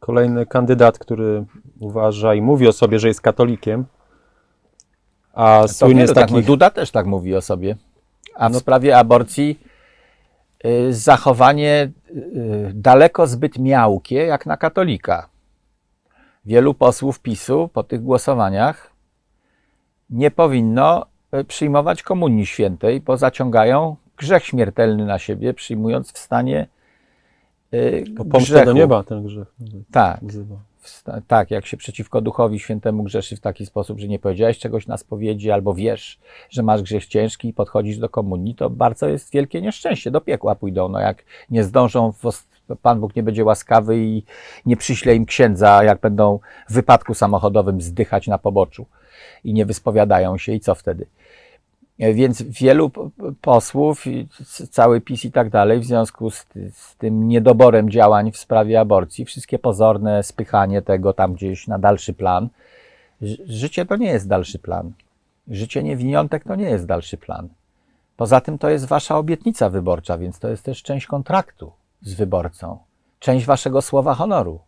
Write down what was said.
Kolejny kandydat, który uważa i mówi o sobie, że jest katolikiem, a To słynie wielu z tak mówi. takich... Duda też tak mówi o sobie. A w sprawie aborcji y, zachowanie y, daleko zbyt miałkie jak na katolika. Wielu posłów PiSu po tych głosowaniach nie powinno y, przyjmować komunii świętej, bo zaciągają grzech śmiertelny na siebie, przyjmując w stanie Bo pomstę grzechu. do nieba ten grzech Tak. wzywa. Tak, jak się przeciwko duchowi świętemu grzeszy w taki sposób, że nie powiedziałeś czegoś na spowiedzi, albo wiesz, że masz grzech ciężki i podchodzisz do komunii, to bardzo jest wielkie nieszczęście. Do piekła pójdą. No jak nie zdążą, Pan Bóg nie będzie łaskawy i nie przyśle im księdza, jak będą w wypadku samochodowym zdychać na poboczu i nie wyspowiadają się i co wtedy? E, Więc wielu posłów, cały PiS i tak dalej, w związku z, z tym niedoborem działań w sprawie aborcji, wszystkie pozorne spychanie tego tam gdzieś na dalszy plan. Ży- Życie to nie jest dalszy plan. Życie niewiniątek to nie jest dalszy plan. Poza tym to jest wasza obietnica wyborcza, więc to jest też część kontraktu z wyborcą, część waszego słowa honoru.